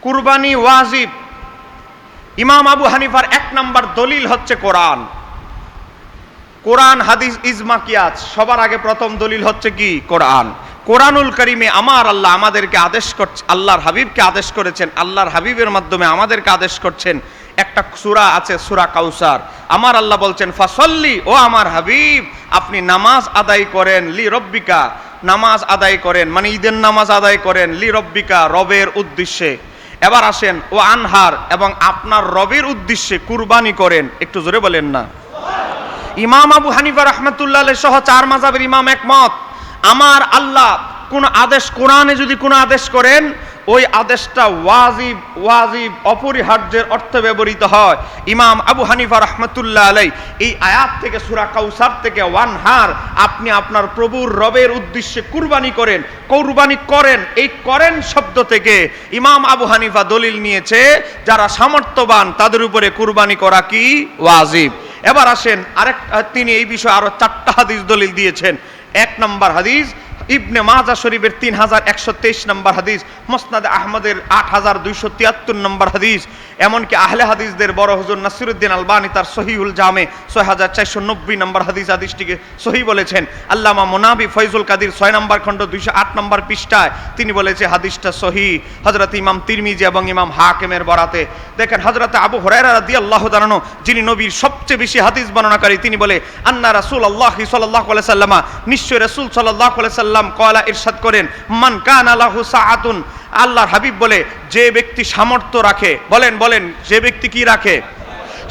কুরবানি ওয়াজিব। ইমাম আবু হানিফার এক নাম্বার দলিল হচ্ছে কোরআন। কোরআন, হাদিস ইজমা কিয়াস সবার আগে প্রথম দলিল হচ্ছে কি? কোরআন। কোরআনুল করিমে আমার আল্লাহ আমাদেরকে আদেশ করছে, আল্লাহর হাবিবকে আদেশ করেছেন, আল্লাহর হাবিবের মাধ্যমে আমাদেরকে আদেশ করছেন। একটা সুরা আছে, সুরা কাউসার। আমার আল্লাহ বলছেন, ফাসল্লি, ও আমার হাবিব, আপনি নামাজ আদায় করেন, লি রব্বিকা। নামাজ আদায় করেন মানে ঈদের নামাজ আদায় করেন, লি রব্বিকা, রবের উদ্দেশ্যে। এবার আসেন, ও আনহার এবং আপনার রবের উদ্দেশ্যে কুরবানি করেন। একটু জোরে বলেন না। ইমাম আবু হানিফা রহমতুল্লাহ সহ চার মাজাবের ইমাম একমত। আমার আল্লাহ কোন আদেশ কোরআনে যদি কোন আদেশ করেন ওই আদেশটা ওয়াজিব ওয়াজিব, অপরিহার্যের অর্থে ব্যবহৃত হয়। ইমাম আবু হানিফা রহমতুল্লাহ আলাই এই আয়াত থেকে, সুরা কাউসার থেকে, ওয়ান হার, আপনি আপনার প্রভুর রবের উদ্দেশ্যে কুরবানি করেন কুরবানি করেন, এই করেন শব্দ থেকে। ইমাম আবু হানিফা দলিল নিয়েছে, যারা সামর্থ্যবান, তাদের উপরে কুরবানি করা কি? ওয়াজিব। এবার আসেন, আরেক, তিনি এই বিষয়ে আরও চারটা হাদিস দলিল দিয়েছেন। এক নম্বর হাদিস ইবনে মাজা শরীফের তিন হাজার একশো তেইশ নম্বর হাদিস, মোসনাদ আহমদের আট হাজার দুইশো তিয়াত্তর নম্বর হাদিস, এমনকি আহলে হাদিসদের বড় হুজুর নাসিরুদ্দিন আলবানি তার সহিউল জামে ছয় হাজার চারশো নব্বই নম্বর হাদিস হাদিসটিকে সহি বলেছেন। আল্লামা মোনাবি ফৈজুল কাদির ছয় নম্বর খণ্ড দুইশো আট নম্বর পৃষ্ঠায় তিনি বলেছে, হাদিসটা সহি। হজরত ইমাম তিরমিজি এবং ইমাম হাকিমের বরাতে। দেখেন হজরত আবু হরাইরা রাদি আল্লাহ দাঁড়ানো যিনি নবীর সবচেয়ে বেশি হাদিস বর্ণনাকারী, তিনি বলে, আন্না রাসুল আল্লাহ সাল্লাহ সাল্লামা, নিশ্চয় রসুল সাল্লাহ সাল্লাম কয়লা ইরশাদ করেন, মান কান আলাহু সাহাতুন আল্লাহর হাবিব বলে, যে ব্যক্তি সামর্থ্য রাখে বলেন বলেন, যে ব্যক্তি কি রাখে?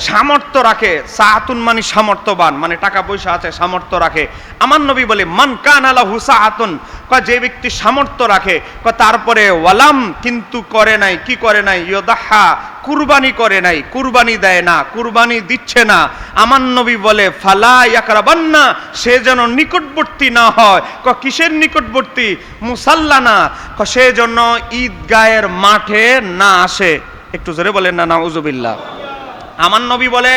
সামর্থ্য রাখে সাহাতুন মানে সামর্থ্যবান মানে টাকা পয়সা আছে, সামর্থ্য রাখে। আমার নবী বলে, মান কান আলাহু সাহাতুন কয়, যে ব্যক্তি সামর্থ্য রাখে, কয়, তারপরে ওয়ালাম কিন্তু করে নাই, কি করে নাই? ইয়দাহা কুরবানি করে নাই, কুরবানি দেয় না, কুরবানি দিচ্ছে না। আমার নবী বলে, ফালা ইয়াকরাবান্না সে যেন নিকটবর্তী না হয়। ক কিসের নিকটবর্তী? মুসাল্লা না। ক সে জন্য ঈদগায়ের মাঠে না আসে। একটু জোরে বলেন না, নাউজুবিল্লাহ। আমার নবী বলে,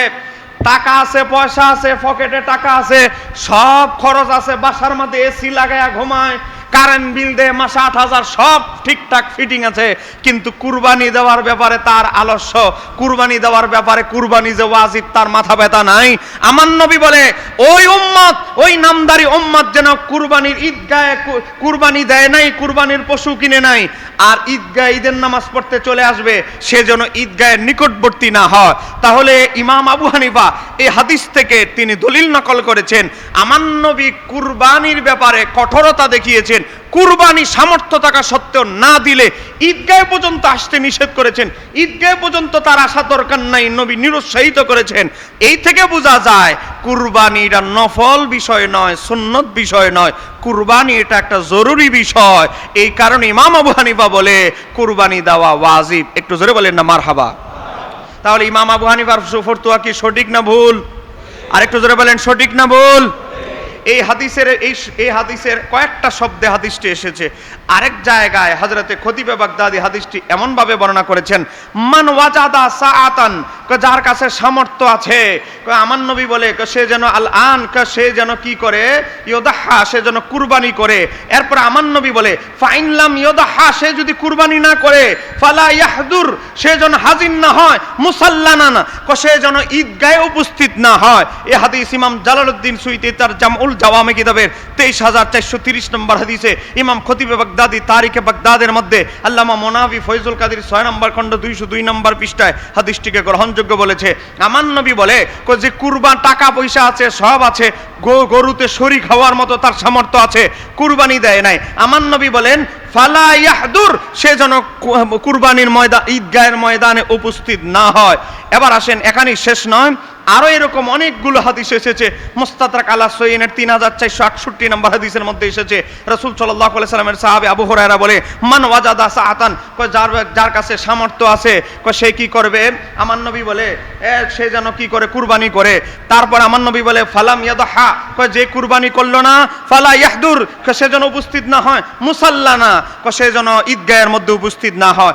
টাকা আছে, পয়সা আছে, পকেটে টাকা আছে, সব খরচ আছে, বাসার মধ্যে এসি লাগায়া ঘুমায়। কারেন্ট বিল দেয়, মাসে আট হাজার, সব ঠিকঠাক ফিটিং আছে। কিন্তু কুরবানি দেওয়ার ব্যাপারে তার আলস্য। কুরবানি দেওয়ার ব্যাপারে কুরবানি যে ওয়াজিব, তার মাথা ব্যথা নাই। আমার নবী বলে, ওই উম্মত, ওই নামদারি উম্মত যেন কুরবানির ঈদগায়ে কু- কুরবানি দেয় নাই, কুরবানির পশু কিনে নাই, আর ঈদগাহ ঈদের নামাজ পড়তে চলে আসবে, সে যেন ঈদগাহের নিকটবর্তী না হয়। তাহলে ইমাম আবু হানিফা এই হাদিস থেকে তিনি দলিল নকল করেছেন। আমার নবী কুরবানির ব্যাপারে কঠোরতা দেখিয়েছেন। কুরবানি সামর্থ্য থাকা সত্ত্বেও না দিলে ঈদগাহ পর্যন্ত আসতে নিষেধ করেছেন। ঈদগাহ পর্যন্ত তার আসা দরকার নাই, নবী নিরুৎসাহিত করেছেন। এই থেকে বোঝা যায়, কুরবানি এটা নফল বিষয় নয়, সুন্নত বিষয় নয়। কুরবানি এটা একটা জরুরি বিষয়। এই কারণে ইমাম আবু হানিফা বলে, কুরবানি দেওয়া ওয়াজিব। একটু জোরে বলেন না, মারহাবা। তাহলে ইমাম আবু হানিফার ফতুয়া কি সঠিক না ভুল? আর একটু জোরে বলেন, সঠিক না ভুল? এই হাদিসের, এই এই হাদিসের কয়েকটা শব্দে হাদিসটি এসেছে। আরেক জায়গায় হজরতে খতিবে বাগদাদি হাদিসটি এমনভাবে বর্ণনা করেছেন, মান ওয়াজাদা সাআতান যার কাছে সামর্থ্য আছে আমার নবী বলে সে যেন আল আন সে যেন কি করে ইয়োদাহা সে যেন কুরবানি করে এরপর আমার নবী বলে ফাইনলাম ইয়োদাহা সে যদি কুরবানি না করে ফালা ইয়াহদুর সে যেন হাজির না হয় মুসাল্লানা না সে যেন ঈদগাহে উপস্থিত না হয় এ হাদিস ইমাম জালালউদ্দিন সুইতি তার জামউল জাওয়ামে কিতাবের তেইশ হাজার চারশো তিরিশ নম্বর হাদিসে ইমাম খতিবে বাগদাদি, তারিখে বাগদাদের মধ্যে আল্লামা মোনাবি ফয়জুল কাদির ছয় নম্বর খণ্ড দুইশো দুই নম্বর পৃষ্ঠায় হাদিসটিকে গ্রহণযোগ্য বলেছে। আমার নবী বলে যে কুরবান টাকা পয়সা আছে, সব আছে গরুতে শরিক হওয়ার মতো তার সামর্থ্য আছে, কুরবানি দেয় নাই। আমার নবী বলেন, ফালা ইয়াহদুর, সে যেন কুরবানির ময়দান ঈদগাহের ময়দানে উপস্থিত না হয়। এবার আসেন, এখানেই শেষ নয়। আরও এরকম অনেকগুলো হাদিস এসেছে। মোস্তাদরাক আলা সৈনের তিন হাজার চারশো আটষট্টি নম্বর হাদিসের মধ্যে এসেছে। রসুল সাল্লাহ সাল্লামের সাহাবে আবু হরায়রা বলে, মান ওয়াজাদা সাহাতান কয়, যার যার কাছে সামর্থ্য আছে সে কি করবে? আমার নবী বলে সে যেন কি করে? কুরবানি করে। তারপর আমার নবী বলে, ফালাম ইয়াদহা কয়, যে কুরবানি করল না, ফালা ইয়াহদুর সে যেন উপস্থিত না হয় মুসাল্লানা সে যেন ঈদগাহের মধ্যে উপস্থিত না হয়।